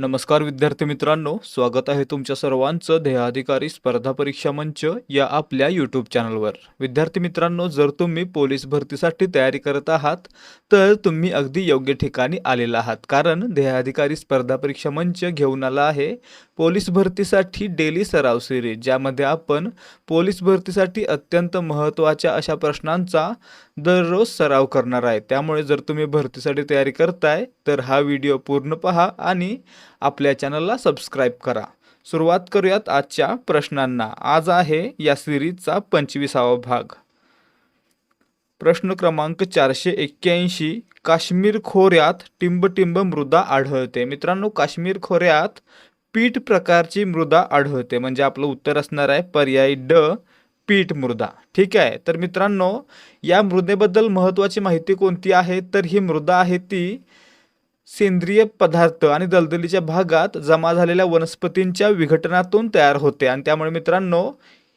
नमस्कार विद्यार्थी मित्रांनो स्वागत आहे तुमच्या सर्वांचं ध्येयाधिकारी स्पर्धा परीक्षा मंच या आपल्या यूट्यूब चॅनलवर विद्यार्थी मित्रांनो जर तुम्ही पोलीस भरतीसाठी तयारी करत आहात तर तुम्ही अगदी योग्य ठिकाणी आलेला आहात. कारण ध्येयाधिकारी स्पर्धा परीक्षा मंच घेऊन आला आहे पोलीस भरतीसाठी डेली सराव सिरीज ज्यामध्ये आपण पोलीस भरतीसाठी अत्यंत महत्त्वाच्या अशा प्रश्नांचा दररोज सराव करणार आहे. त्यामुळे जर तुम्ही भरतीसाठी तयारी करताय तर हा व्हिडिओ पूर्ण पहा आणि आपल्या चॅनलला सबस्क्राईब करा. सुरुवात करूयात आजच्या प्रश्नांना. आज आहे या सिरीजचा पंचवीसावा भाग. प्रश्न क्रमांक चारशे एक्क्याऐंशी. काश्मीर खोऱ्यात टिंबटिंब मृदा आढळते. मित्रांनो काश्मीर खोऱ्यात पीठ प्रकारची मृदा आढळते. म्हणजे आपलं उत्तर असणार आहे पर्याय ड पीठ मृदा. ठीक आहे? तर मित्रांनो या मृदेबद्दल महत्त्वाची माहिती कोणती आहे? तर ही मृदा आहे ती सेंद्रिय पदार्थ आणि दलदलीच्या भागात जमा झालेल्या वनस्पतींच्या विघटनातून तयार होते आणि त्यामुळे मित्रांनो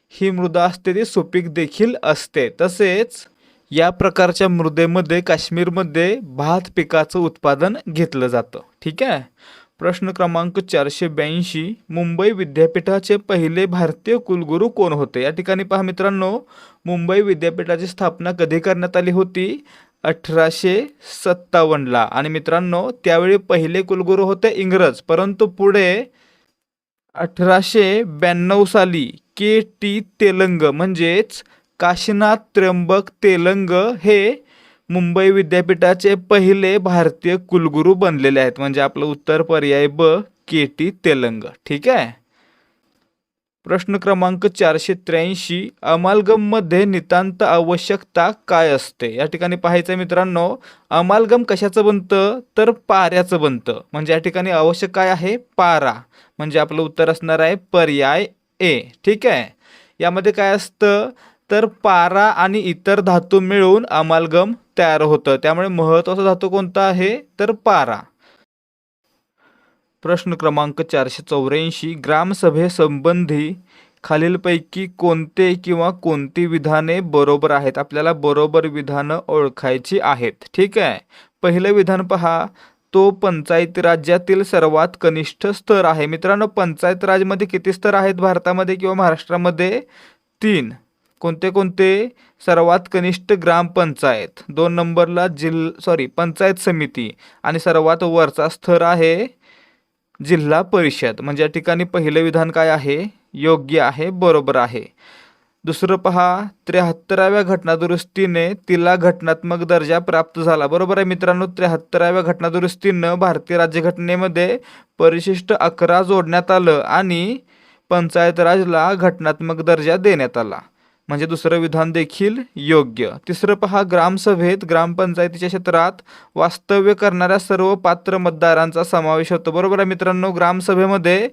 ही मृदा असते ती सुपीक देखील असते. तसेच या प्रकारच्या मृदेमध्ये काश्मीरमध्ये भात पिकाचं उत्पादन घेतलं जातं. ठीक आहे? प्रश्न क्रमांक चारशे ब्याऐंशी मुंबई विद्यापीठाचे पहिले भारतीय कुलगुरू कोण होते? या ठिकाणी पहा मित्रांनो मुंबई विद्यापीठाची स्थापना कधी करण्यात आली होती? अठराशे सत्तावन्नला. आणि मित्रांनो त्यावेळी पहिले कुलगुरू होते इंग्रज. परंतु पुढे अठराशे ब्याण्णव साली के टी तेलंग म्हणजेच काशीनाथ त्र्यंबक तेलंग हे मुंबई विद्यापीठाचे पहिले भारतीय कुलगुरू बनलेले आहेत. म्हणजे आपलं उत्तर पर्याय ब के टी तेलंग. ठीक आहे? प्रश्न क्रमांक चारशे त्र्याऐंशी अमालगममध्ये नितांत आवश्यकता काय असते? या ठिकाणी पाहायचं मित्रांनो अमालगम कशाचं बनतं? तर पाऱ्याचं बनतं. म्हणजे या ठिकाणी आवश्यक काय आहे? पारा. म्हणजे आपलं उत्तर असणार आहे पर्याय ए. ठीक आहे? यामध्ये काय असतं? तर पारा आणि इतर धातू मिळून अमालगम तयार होतं. त्यामुळे महत्त्वाचा धातू कोणता आहे? तर पारा. प्रश्न क्रमांक चारशे चौऱ्याऐंशी. ग्रामसभेसंबंधी खालीलपैकी कोणते किंवा कोणती विधाने बरोबर आहेत? आपल्याला बरोबर विधानं ओळखायची आहेत. ठीक आहे? पहिलं विधान पहा. तो पंचायती राज्यातील सर्वात कनिष्ठ स्तर आहे. मित्रांनो पंचायत राजमध्ये किती स्तर आहेत? भारतामध्ये किंवा महाराष्ट्रामध्ये? तीन. कोणते कोणते? सर्वात कनिष्ठ ग्रामपंचायत दोन नंबरला जिल सॉरी पंचायत समिती. आणि सर्वात वरचा स्तर आहे जिल्हा परिषद. म्हणजे या ठिकाणी पहिलं विधान काय आहे? योग्य आहे बरोबर आहे. दुसरं पहा त्र्याहत्तराव्या घटनादुरुस्तीने तिला घटनात्मक दर्जा प्राप्त झाला. बरोबर आहे मित्रांनो त्र्याहत्तराव्या घटनादुरुस्तीनं भारतीय राज्यघटनेमध्ये परिशिष्ट अकरा जोडण्यात आलं आणि पंचायत राजला घटनात्मक दर्जा देण्यात आला. म्हणजे दुसरं विधान देखील योग्य. तिसरं पहा ग्रामसभेत ग्रामपंचायतीच्या क्षेत्रात वास्तव्य करणाऱ्या सर्व पात्र मतदारांचा समावेश होतो. बरोबर आहे मित्रांनो ग्रामसभेमध्ये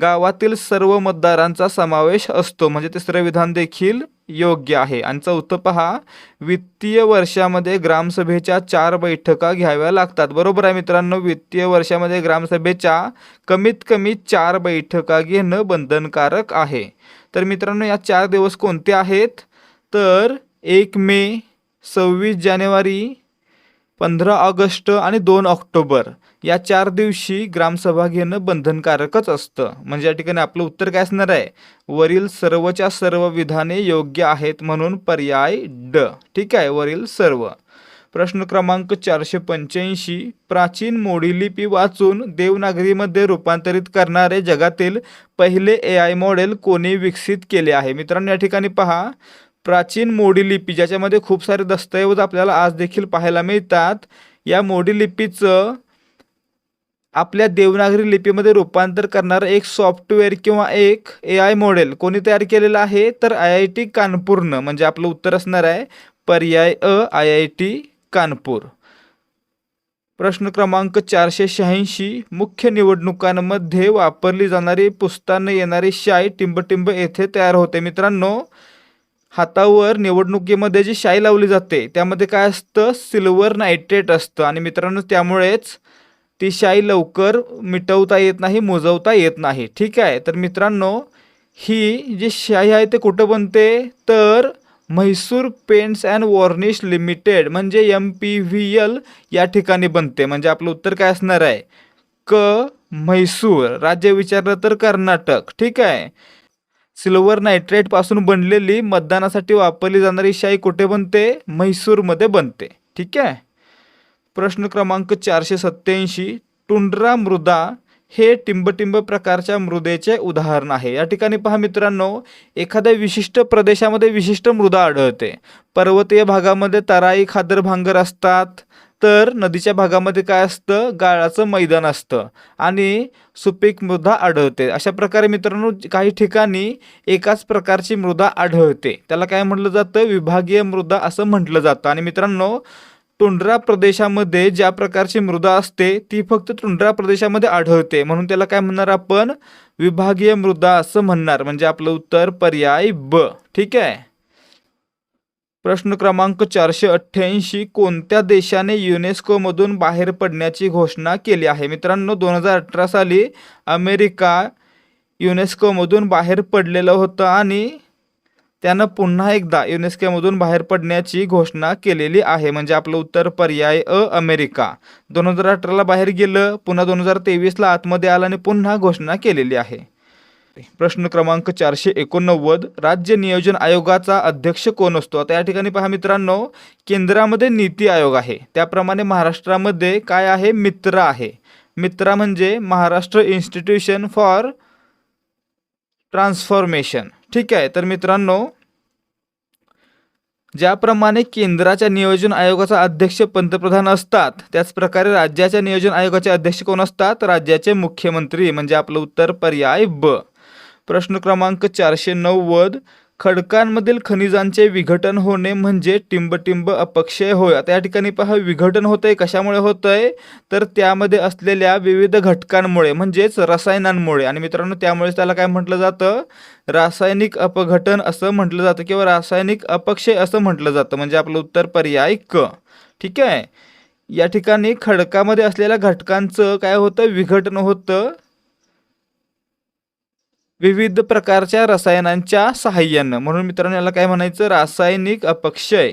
गावातील सर्व मतदारांचा समावेश असतो. म्हणजे तिसरं विधान देखील योग्य आहे. आणि चौथं पहा वित्तीय वर्षामध्ये ग्रामसभेच्या चार बैठका घ्याव्या लागतात. बरोबर आहे मित्रांनो वित्तीय वर्षामध्ये ग्रामसभेच्या कमीत कमी चार बैठका घेणं बंधनकारक आहे. तर मित्रांनो या चार दिवस कोणते आहेत? तर एक मे सव्वीस जानेवारी पंधरा ऑगस्ट आणि दोन ऑक्टोबर. या चार दिवशी ग्रामसभा घेणं बंधनकारकच असतं. म्हणजे या ठिकाणी आपलं उत्तर काय असणार आहे? वरील सर्वच्या सर्व विधाने योग्य आहेत म्हणून पर्याय ड. ठीक आहे? वरील सर्व. प्रश्न क्रमांक चारशे पंच्याऐंशी. प्राचीन मोडी लिपी वाचून देवनागरीमध्ये रूपांतरित करणारे जगातील पहिले ए आय मॉडेल कोणी विकसित केले आहे? मित्रांनो या ठिकाणी पहा. प्राचीन मोडी लिपी ज्याच्यामध्ये खूप सारे दस्तऐवज आपल्याला आज देखील पाहायला मिळतात. या मोडी लिपीचं आपल्या देवनागरी लिपीमध्ये रूपांतर करणारं एक सॉफ्टवेअर किंवा एक ए आय मॉडेल कोणी तयार केलेलं आहे? तर आय आय टी कानपूरनं म्हणजे आपलं उत्तर असणार आहे पर्याय अ आय आय टी कानपूर. प्रश्न क्रमांक चारशे शहाऐंशी मुख्य निवडणुकांमध्ये वापरली जाणारी पुस्तानं येणारी शाई टिंबटिंब येथे तयार होते. मित्रांनो हातावर निवडणुकीमध्ये जी शाई लावली जाते त्यामध्ये काय असतं? सिल्वर नायट्रेट असतं. आणि मित्रांनो त्यामुळेच ती शाई लवकर मिटवता येत नाही मोजवता येत नाही. ठीक आहे? तर मित्रांनो ही जी शाई आहे ते कुठं बनते? तर Mysore paints and varnish limited म्हणजे एम पी व्ही एल या ठिकाणी बनते. म्हणजे आपलं उत्तर काय असणार आहे? क म्हैसूर. राज्य विचारलं तर कर्नाटक. ठीक आहे? सिल्वर नायट्रेटपासून बनलेली मतदानासाठी वापरली जाणारी शाई कुठे बनते? म्हैसूरमध्ये बनते. ठीक आहे? प्रश्न क्रमांक चारशे सत्त्याऐंशी टुंड्रा मृदा हे टिंबटिंब प्रकारच्या मृदेचे उदाहरण आहे. या ठिकाणी पहा मित्रांनो एखाद्या विशिष्ट प्रदेशामध्ये विशिष्ट मृदा आढळते. पर्वतीय भागामध्ये तराई खादर भांगर असतात तर नदीच्या भागामध्ये काय असतं? गाळाचं मैदान असतं आणि सुपीक मृदा आढळते. अशा प्रकारे मित्रांनो काही ठिकाणी एकाच प्रकारची मृदा आढळते. त्याला काय म्हटलं जातं? विभागीय मृदा असं म्हटलं जातं. आणि मित्रांनो टुंड्रा प्रदेशामध्ये ज्या प्रकारची मृदा असते ती फक्त टुंड्रा प्रदेशामध्ये आढळते. म्हणून त्याला काय म्हणणार आपण? विभागीय मृदा असं म्हणणार. म्हणजे आपलं उत्तर पर्याय ब. ठीक आहे? प्रश्न क्रमांक चारशे अठ्ठ्याऐंशी. कोणत्या देशाने युनेस्कोमधून बाहेर पडण्याची घोषणा केली आहे? मित्रांनो दोन हजार अठरा साली अमेरिका युनेस्कोमधून बाहेर पडलेलं होतं आणि त्यानं पुन्हा एकदा युनेस्कोमधून बाहेर पडण्याची घोषणा केलेली आहे. म्हणजे आपलं उत्तर पर्याय अ अमेरिका. दोन हजार अठराला बाहेर गेलं पुन्हा दोन हजार तेवीसला आतमध्ये आलं आणि पुन्हा घोषणा केलेली आहे. प्रश्न क्रमांक चारशे एकोणनव्वद राज्य नियोजन आयोगाचा अध्यक्ष कोण असतो? आता या ठिकाणी पहा मित्रांनो केंद्रामध्ये नीती आयोग आहे. त्याप्रमाणे महाराष्ट्रामध्ये काय आहे? मित्र आहे. मित्रा म्हणजे महाराष्ट्र इन्स्टिट्यूशन फॉर ट्रान्सफॉर्मेशन. ठीक आहे तर मित्रांनो ज्याप्रमाणे केंद्राच्या नियोजन आयोगाचा अध्यक्ष पंतप्रधान असतात त्याचप्रकारे राज्याच्या नियोजन आयोगाचे अध्यक्ष कोण असतात? राज्याचे मुख्यमंत्री म्हणजे आपलं उत्तर पर्याय ब. प्रश्न क्रमांक चारशे नव्वद खडकांमधील खनिजांचे विघटन होणे म्हणजे टिंबटिंब अपक्षय होय. आता या ठिकाणी पहा विघटन होतंय कशामुळे होतंय? तर त्यामध्ये असलेल्या विविध घटकांमुळे म्हणजेच रसायनांमुळे. आणि मित्रांनो त्यामुळेच त्याला काय म्हटलं जातं? रासायनिक अपघटन असं म्हटलं जातं किंवा रासायनिक अपक्षय असं म्हटलं जातं. म्हणजे आपलं उत्तर पर्याय क. ठीक आहे? या ठिकाणी खडकामध्ये असलेल्या घटकांचं काय होतं? विघटन होतं. विविध प्रकारच्या रसायनांच्या सहाय्यानं. म्हणून मित्रांनो याला काय म्हणायचं? रासायनिक अपक्षय.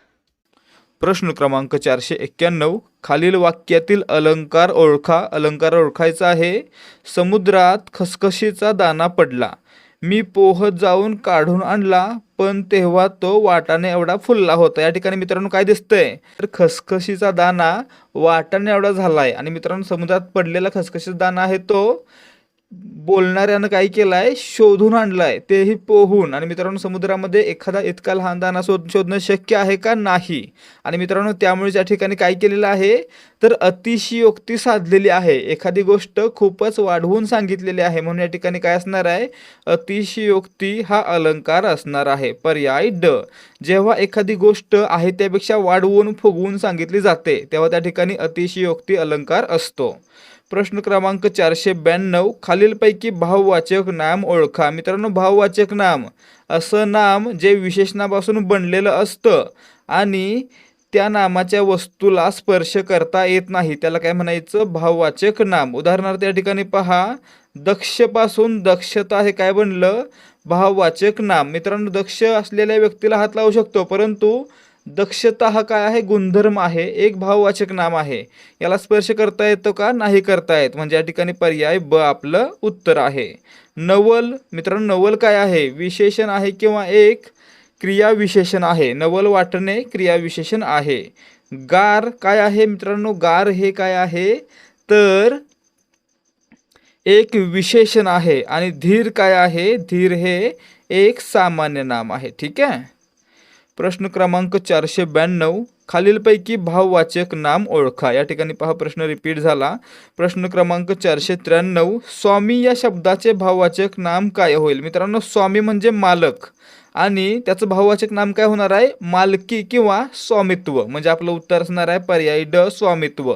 प्रश्न क्रमांक चारशे एक्क्याण्णव. खालील वाक्यातील अलंकार ओळखा. अलंकार ओळखायचा आहे. समुद्रात खसखशीचा दाना पडला. मी पोहत जाऊन काढून आणला पण तेव्हा तो वाटाने एवढा फुलला होता. या ठिकाणी मित्रांनो काय दिसतंय? तर खसखशीचा दाना वाटाने एवढा झालाय. आणि मित्रांनो समुद्रात पडलेला खसखशीचा दाना आहे तो बोलणाऱ्यानं काय केलं आहे शोधून आणलं आहे तेही पोहून. आणि मित्रांनो समुद्रामध्ये एखादा इतका लहान दाना शोध शोधणं शक्य आहे का? नाही. आणि मित्रांनो त्यामुळे ज्या ठिकाणी काय केलेलं आहे? तर अतिशयोक्ती साधलेली आहे. एखादी गोष्ट खूपच वाढवून सांगितलेली आहे. म्हणून या ठिकाणी काय असणार आहे? अतिशयोक्ती हा अलंकार असणार आहे. पर्याय ड. जेव्हा एखादी गोष्ट आहे त्यापेक्षा वाढवून फुगवून सांगितली जाते तेव्हा त्या ठिकाणी अतिशयोक्ती अलंकार असतो. प्रश्न क्रमांक चारशे ब्याण्णव खालीलपैकी भाववाचक नाम ओळखा. मित्रांनो भाववाचक नाम. असं नाम जे विशेषणापासून बनलेलं असतं आणि त्या नामाच्या वस्तूला स्पर्श करता येत नाही. त्याला काय म्हणायचं? भाववाचक नाम. उदाहरणार्थ या ठिकाणी पहा दक्षपासून दक्षता हे काय बनलं? भाववाचक नाम. मित्रांनो दक्ष असलेल्या व्यक्तीला हात लावू शकतो परंतु दक्षता हा काय आहे? गुणधर्म आहे. एक भाववाचक नाम आहे. याला स्पर्श करता येतो का? नाही करता येत. म्हणजे या ठिकाणी पर्याय ब आपलं उत्तर आहे. नवल मित्रांनो नवल काय आहे? विशेषण आहे किंवा एक क्रियाविशेषण आहे. नवल वाटणे क्रियाविशेषण आहे. गार काय आहे मित्रांनो? गार हे काय आहे? तर एक विशेषण आहे. आणि धीर काय आहे? धीर हे एक सामान्य नाम आहे. ठीक आहे? प्रश्न क्रमांक चारशे ब्याण्णव खालीलपैकी भाववाचक नाम ओळखा. या ठिकाणी पहा प्रश्न रिपीट झाला. प्रश्न क्रमांक चारशे त्र्याण्णव स्वामी या शब्दाचे भाववाचक नाम काय होईल? मित्रांनो स्वामी म्हणजे मालक. आणि त्याचं भाववाचक नाम काय होणार आहे? मालकी किंवा स्वामित्व. म्हणजे आपलं उत्तर असणार आहे पर्यायी ड स्वामित्व.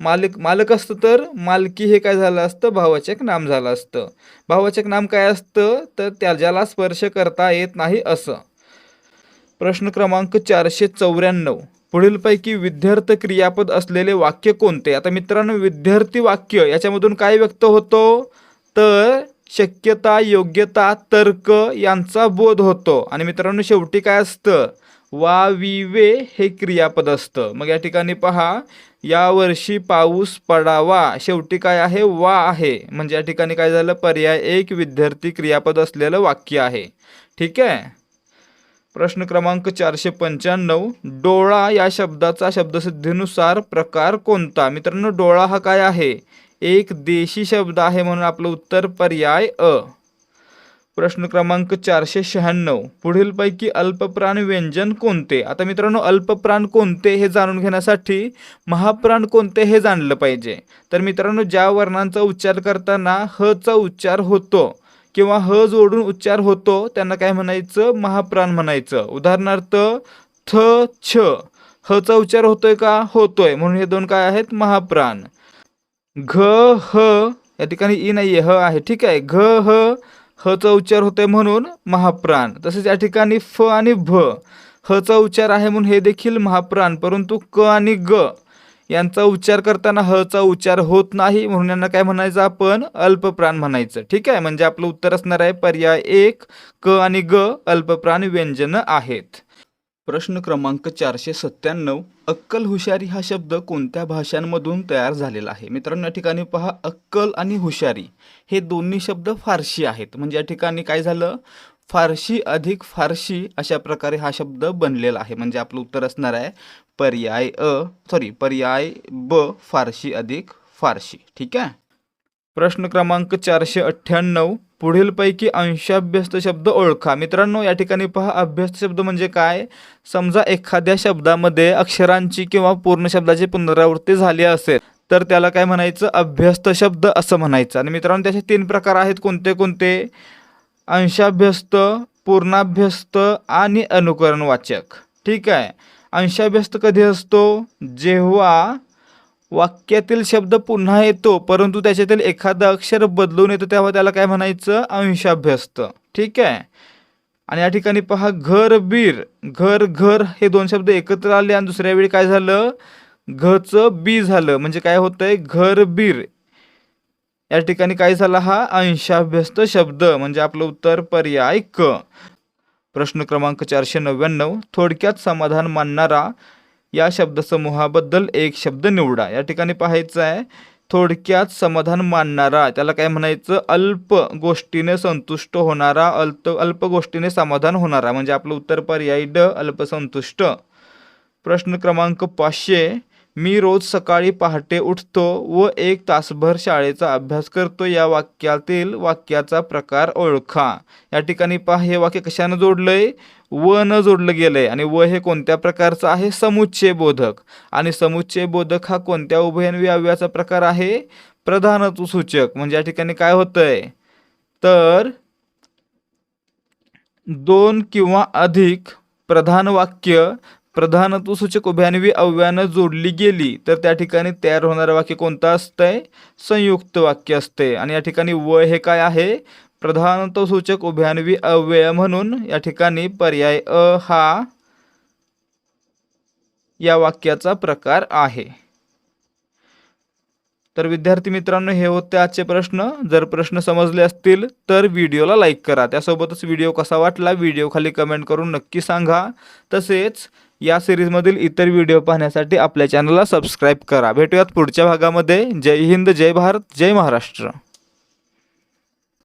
मालक मालक असतं तर मालकी हे काय झालं असतं? भाववाचक नाम झालं असतं. भाववाचक नाम काय असतं? तर त्या ज्याला स्पर्श करता येत नाही असं. प्रश्न क्रमांक चारशे चौऱ्याण्णव. पुढीलपैकी विद्यार्थ क्रियापद असलेले वाक्य कोणते? आता मित्रांनो विद्यार्थी वाक्य याच्यामधून काय व्यक्त होतो? तर शक्यता योग्यता तर्क यांचा बोध होतो. आणि मित्रांनो शेवटी काय असतं? वा वि वे हे क्रियापद असतं. मग या ठिकाणी पहा यावर्षी पाऊस पडावा. शेवटी काय आहे? वा आहे. म्हणजे या ठिकाणी काय झालं? पर्याय एक विद्यार्थी क्रियापद असलेलं वाक्य आहे. ठीक आहे? प्रश्न क्रमांक चारशे पंच्याण्णव डोळा या शब्दाचा शब्दसिद्धीनुसार प्रकार कोणता? मित्रांनो डोळा हा काय आहे? एक देशी शब्द आहे म्हणून आपलं उत्तर पर्याय अ. प्रश्न क्रमांक चारशे शहाण्णव पुढीलपैकी अल्पप्राण व्यंजन कोणते? आता मित्रांनो अल्पप्राण कोणते हे जाणून घेण्यासाठी महाप्राण कोणते हे जाणलं पाहिजे? तर मित्रांनो ज्या वर्णांचा उच्चार करताना ह चा उच्चार होतो. किंवा ह जोडून उच्चार होतो त्यांना काय म्हणायचं? महाप्राण म्हणायचं. उदाहरणार्थ थ छ. ह चा उच्चार होतोय का? होतोय. म्हणून हे दोन काय आहेत? महाप्राण. घ ह. या ठिकाणी ई नाहीये ह आहे. ठीक आहे. घ ह. ह चा उच्चार होतोय म्हणून महाप्राण. तसेच या ठिकाणी फ आणि भ. ह चा उच्चार आहे म्हणून हे देखील महाप्राण. परंतु क आणि ग. यांचा उच्चार करताना ह चा उच्चार होत नाही म्हणून यांना काय म्हणायचं आपण? अल्पप्राण म्हणायचं. ठीक आहे? म्हणजे आपलं उत्तर असणार आहे पर्याय एक क आणि ग अल्पप्राण व्यंजन आहेत. प्रश्न क्रमांक चारशे सत्त्याण्णव. अक्कल हुशारी हा शब्द कोणत्या भाषांमधून तयार झालेला आहे? मित्रांनो या ठिकाणी पहा अक्कल आणि हुशारी हे दोन्ही शब्द फारशी आहेत. म्हणजे या ठिकाणी काय झालं? फारशी अधिक फारशी अशा प्रकारे हा शब्द बनलेला आहे. म्हणजे आपलं उत्तर असणार आहे पर्याय अ सॉरी पर्याय ब फारशी अधिक फारशी. ठीक आहे? प्रश्न क्रमांक चारशे अठ्ठ्याण्णव. पुढीलपैकी अंशाभ्यस्त शब्द ओळखा. मित्रांनो या ठिकाणी पहा अभ्यस्त शब्द म्हणजे काय? समजा एखाद्या शब्दामध्ये अक्षरांची किंवा पूर्ण शब्दाची पुनरावृत्ती झाली असेल तर त्याला काय म्हणायचं? अभ्यस्त शब्द असं म्हणायचं. आणि मित्रांनो त्याचे तीन प्रकार आहेत. कोणते कोणते? अंशाभ्यस्त पूर्णाभ्यस्त आणि अनुकरणवाचक. ठीक आहे? अंशाभ्यस्त कधी असतो? जेव्हा वाक्यातील शब्द पुन्हा येतो परंतु त्याच्यातील एखादं अक्षर बदलून येतो तेव्हा त्याला काय म्हणायचं? अंशाभ्यस्त. ठीक आहे? आणि या ठिकाणी पहा घर बीर. घर घर हे दोन शब्द एकत्र आले आणि दुसऱ्या वेळी काय झालं? घचं बी झालं. म्हणजे काय होतंय? घर बीर. या ठिकाणी काय झाला हा? अंशाभ्यस्त शब्द. म्हणजे आपलं उत्तर पर्याय क. प्रश्न क्रमांक चारशे नव्याण्णव थोडक्यात समाधान मानणारा या शब्दसमूहाबद्दल एक शब्द निवडा. या ठिकाणी पाहायचं आहे थोडक्यात समाधान मानणारा त्याला काय म्हणायचं? अल्प गोष्टीने संतुष्ट होणारा अल्प अल्प गोष्टीने समाधान होणारा म्हणजे आपलं उत्तर पर्यायी ड अल्पसंतुष्ट. प्रश्न क्रमांक पाचशे मी रोज सकाळी पहाटे उठतो व एक तासभर शाळेचा अभ्यास करतो. या वाक्यातील वाक्याचा प्रकार ओळखा. या ठिकाणी पहा हे वाक्य कशानं जोडलं आहे व न जोडलं गेलंय. आणि व हे कोणत्या प्रकारचं आहे? समुच्चय बोधक. आणि समुच्चय बोधक हा कोणत्या उभयन्वी प्रकार आहे? प्रधानत्व सूचक. म्हणजे या ठिकाणी काय होतंय? तर दोन किंवा अधिक प्रधान वाक्य प्रधानत्व सूचक उभयान्वी अव्यानं जोडली गेली तर त्या ठिकाणी तयार होणारं वाक्य कोणतं असतंय? संयुक्त वाक्य असते आणि या ठिकाणी व हे काय आहे? प्रधानत्व सूचक उभयान्वी अव्यय म्हणून या ठिकाणी पर्याय अ हा या वाक्याचा प्रकार आहे. तर विद्यार्थी मित्रांनो हे होते आजचे प्रश्न. जर प्रश्न समजले असतील तर व्हिडिओला लाईक करा. त्यासोबतच व्हिडिओ कसा वाटला व्हिडिओ खाली कमेंट करून नक्की सांगा. तसेच या सिरीजमधील इतर व्हिडिओ पाहण्यासाठी आपल्या चॅनलला सबस्क्राईब करा. भेटूयात पुढच्या भागामध्ये. जय हिंद जय भारत जय महाराष्ट्र.